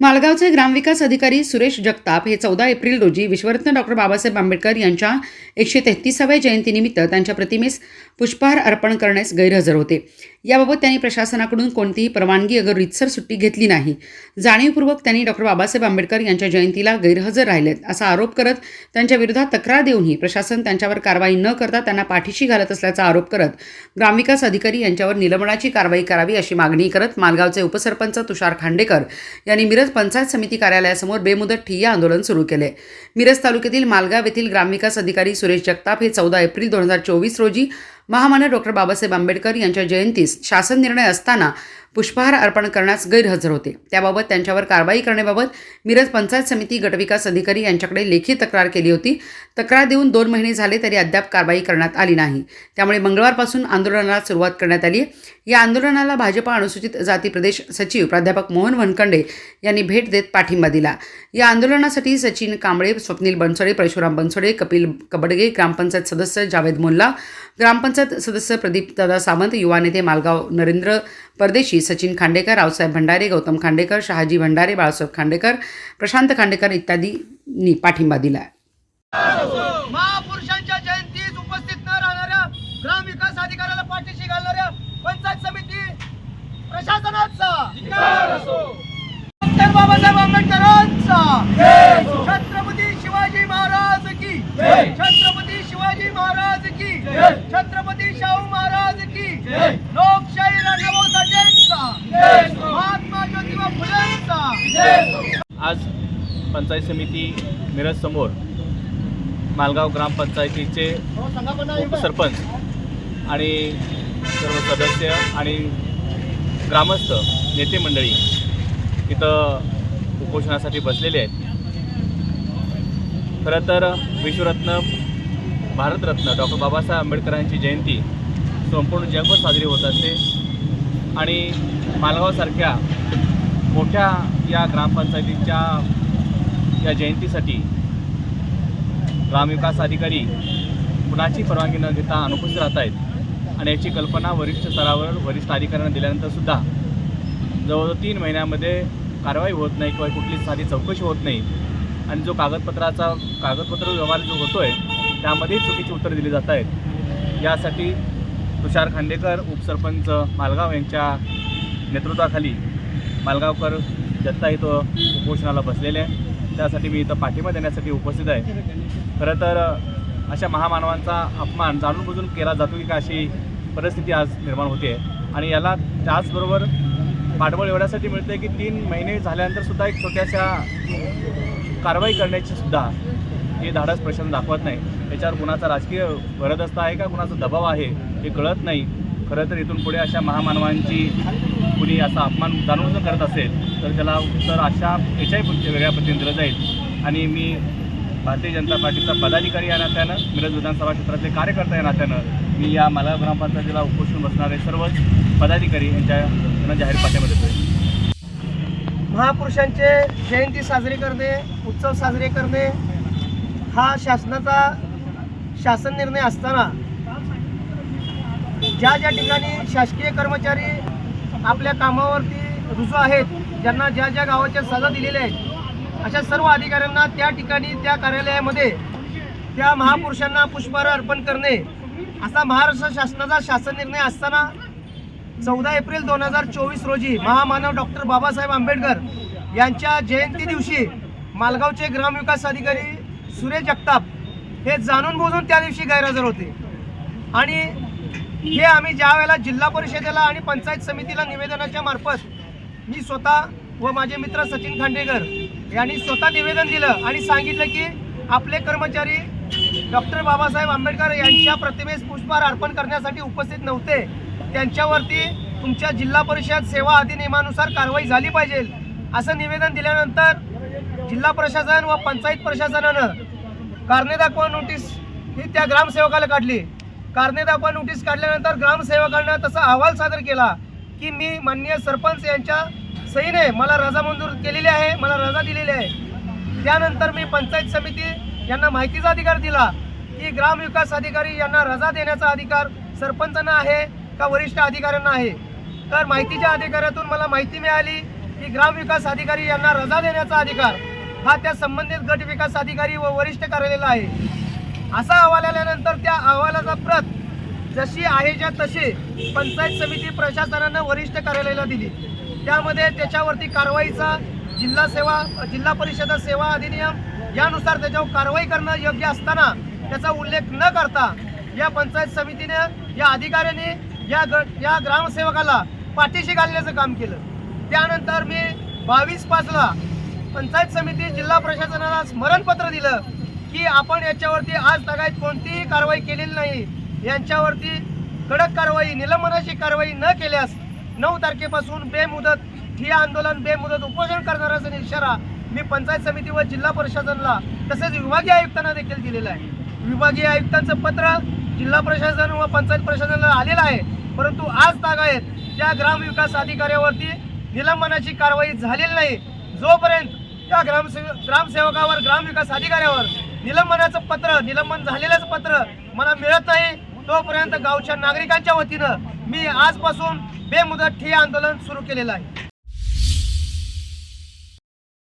मालगावचे ग्रामविकास अधिकारी सुरेश जगताप हे चौदा एप्रिल रोजी विश्वरत्न डॉक्टर बाबासाहेब आंबेडकर यांच्या एकशे तेहतीसाव्या जयंतीनिमित्त त्यांच्या प्रतिमेस पुष्पहार अर्पण करण्यास गैरहजर होते. याबाबत त्यांनी प्रशासनाकडून कोणतीही परवानगी अगर रितसर सुट्टी घेतली नाही. जाणीवपूर्वक त्यांनी डॉक्टर बाबासाहेब आंबेडकर यांच्या जयंतीला गैरहजर राहिलेत असा आरोप करत त्यांच्या विरोधात तक्रार देऊनही प्रशासन त्यांच्यावर कारवाई न करता त्यांना पाठीशी घालत असल्याचा आरोप करत ग्रामविकास अधिकारी यांच्यावर निलंबनाची कारवाई करावी अशी मागणी करत मालगावचे उपसरपंच तुषार खांडेकर यांनी मिरज पंचायत समिती कार्यालयासमोर बेमुदत ठिय्या आंदोलन सुरू केले. मिरज तालुक्यातील मालगाव येथील ग्रामविकास अधिकारी सुरेश जगताप हे चौदा एप्रिल दोन हजार चोवीस रोजी महामान्य डॉक्टर बाबासाहेब आंबेडकर यांच्या जयंतीस शासन निर्णय असताना पुष्पहार अर्पण करण्यास गैरहजर होते. त्याबाबत त्यांच्यावर कारवाई करण्याबाबत मिरज पंचायत समिती गटविकास अधिकारी यांच्याकडे लेखी तक्रार केली होती. तक्रार देऊन दोन महिने झाले तरी अद्याप कारवाई करण्यात आली नाही. त्यामुळे मंगळवारपासून आंदोलनाला सुरुवात करण्यात आली या आंदोलनाला भाजपा अनुसूचित जाती प्रदेश सचिव प्राध्यापक मोहन वनकंडे यांनी भेट देत पाठिंबा दिला. या आंदोलनासाठी सचिन कांबळे स्वप्नील बनसोडे परशुराम बनसोडे कपिल कबडगे ग्रामपंचायत सदस्य जावेद मोल्ला ग्रामपंचायत सदस्य प्रदीप दादा सावंत युवा नेते मालगाव नरेंद्र परदेशी सचिन खांडेकर रावसाहेब भंडारे गौतम खांडेकर शहाजी भंडारे बाळासाहेब खांडेकर प्रशांत खांडेकर इत्यादींनी पाठिंबा दिला महापुरुषांच्या जयंतीत उपस्थित न राहणाऱ्या ग्रामविकास अधिकाऱ्याला पाठीशी घालणाऱ्या पंचायत समिती प्रशासनाचा. बाबासाहेब आंबेडकरांचा. आज पंचायत समिती मिरज समोर मालगाव ग्रामपंचायतीचे सरपंच आणि सर्व सदस्य आणि ग्रामस्थ नेते मंडळी इथं उपोषणासाठी बसलेले आहेत. खरं तर विश्वरत्न भारतरत्न डॉक्टर बाबासाहेब आंबेडकरांची जयंती संपूर्ण जगभर साजरी होत असते आणि मालगावसारख्या मोठ्या या ग्रामपंचायतीच्या या जयंतीसाठी ग्रामविकास अधिकारी कुणाची परवानगी न घेता अनुपस्थित राहत आहेत आणि याची कल्पना वरिष्ठ स्तरावर वरिष्ठ अधिकाऱ्यांना दिल्यानंतरसुद्धा जवळजवळ तीन महिन्यामध्ये कारवाई होत नाही किंवा कुठली साधी चौकशी होत नाही. आणि जो कागदपत्राचा कागदपत्र व्यवहार जो होतो आहे त्यामध्ये चुकीची उत्तरं दिली जात आहेत. यासाठी तुषार खांडेकर उपसरपंच मालगाव यांच्या नेतृत्वाखाली मालगावकर जनता इथं उपोषणाला बसलेले आहे. त्यासाठी मी इथं पाठिंबा देण्यासाठी उपस्थित आहे. खरं तर अशा महामानवांचा अपमान जाणून बुजून केला जातो की का अशी परिस्थिती आज निर्माण होते. आणि याला त्याचबरोबर पाठबळ एवढ्यासाठी मिळते की तीन महिने झाल्यानंतर सुद्धा एक छोट्याशा कारवाई करण्याची सुद्धा हे धाडस प्रशासन दाखवत नाही. याच्यावर कुणाचा राजकीय भरदस्त आहे का कुणाचा दबाव आहे हे कळत नाही. खरं तर इथून पुढे अशा महामानवांची कुणी असा अपमान जाणून जर करत असेल तर त्याला उत्तर अशा याच्याही वेगळ्या पद्धतीने दिलं जाईल. आणि मी भारतीय जनता पार्टीचा पदाधिकारी या नात्यानं मिरज विधानसभा क्षेत्रातले कार्यकर्ता या नात्यानं मी या माला ग्रामपंचायतीला उपोषण बसणारे सर्वच पदाधिकारी यांच्या जाहीर पाठ्यामध्ये महापुरुषांचे जयंती साजरी करणे उत्सव साजरे करणे हा शासनाचा शासन निर्णय असताना ज्या ज्या ठिकाणी शासकीय कर्मचारी आपल्या कामावरती रुजू आहेत ज्यांना ज्या ज्या गावाच्या सजा दिलेल्या आहेत अशा सर्व अधिकाऱ्यांना त्या ठिकाणी त्या कार्यालयामध्ये त्या महापुरुषांना पुष्पहार अर्पण करणे असा महाराष्ट्र शासनाचा शासन निर्णय असताना चौदा एप्रिल दोन हजार चोवीस रोजी महामानव डॉक्टर बाबासाहेब आंबेडकर यांच्या जयंती दिवशी मालगावचे ग्रामविकास अधिकारी सुरेश जगताप हे जाणून बुजून त्या दिवशी गैरहजर होते. आणि हे आम्ही ज्या वेळेला जिल्हा परिषदेला आणि पंचायत समितीला निवेदनाच्या मार्फत मी स्वतः व माझे मित्र सचिन खांडेकर यांनी स्वतः निवेदन दिलं आणि सांगितलं की आपले कर्मचारी डॉक्टर बाबासाहेब आंबेडकर यांच्या प्रतिमेस पुष्पहार अर्पण करण्यासाठी उपस्थित नव्हते. त्यांच्यावरती तुमच्या जिल्हा परिषद सेवा अधिनियमानुसार कारवाई झाली पाहिजे असं निवेदन दिल्यानंतर जिल्हा प्रशासन व पंचायत प्रशासनानं कारणे दाखवा नोटीस ही त्या ग्रामसेवकाला काढली. कारणे नोटीस काढल्यानंतर ग्रामसेवकांना तसा अहवाल सादर केला की मी माननीय सरपंच यांच्या सहीने मला रजा मंजूर केलेली आहे मला रजा दिलेली आहे. त्यानंतर मी पंचायत समिती यांना माहितीचा अधिकार दिला की ग्रामविकास अधिकारी यांना रजा देण्याचा अधिकार सरपंचांना आहे का वरिष्ठ अधिकाऱ्यांना आहे? तर माहितीच्या अधिकाऱ्यातून मला माहिती मिळाली की ग्रामविकास अधिकारी यांना रजा देण्याचा अधिकार हा त्या संबंधित गट विकास अधिकारी व वरिष्ठ कार्यालयाला आहे. असा अहवाल आल्यानंतर त्या अहवालाचा प्रत जशी आहे ज्या तशी पंचायत समिती प्रशासनानं वरिष्ठ कार्यालयाला दिली. त्यामध्ये त्याच्यावरती कारवाईचा जिल्हा सेवा जिल्हा परिषद सेवा अधिनियम यानुसार त्याच्यावर कारवाई करणं योग्य असताना त्याचा उल्लेख न करता या पंचायत समितीने या अधिकाऱ्याने या ग या ग्रामसेवकाला पाठीशी घालण्याचं काम केलं. त्यानंतर मी बावीस पाचला पंचायत समिती जिल्हा प्रशासनाला स्मरणपत्र दिलं. की आपण याच्यावरती आज तगायत कोणतीही कारवाई केलेली नाही. यांच्यावरती कडक कारवाई निलंबनाची कारवाई न केल्यास नऊ तारखेपासून बेमुदत ठिय्या आंदोलन बेमुदत उपोषण करणार असा इशारा मी पंचायत समिती व जिल्हा परिषदांना तसेच विभागीय आयुक्तांना देखील दिलेला आहे. विभागीय आयुक्तांचं पत्र जिल्हा प्रशासन व पंचायत प्रशासनाला आलेलं आहे. परंतु आज तागायत त्या ग्रामविकास अधिकाऱ्यावरती निलंबनाची कारवाई झालेली नाही. जोपर्यंत त्या ग्रामसेव ग्रामसेवकावर ग्रामविकास अधिकाऱ्यावर निलंबनाचं पत्र निलंबन झालेलंच पत्र मला मिळत नाही तोपर्यंत गावच्या नागरिकांच्या वतीनं मी आजपासून बेमुदत ठिय्या आंदोलन सुरू केलेलं आहे.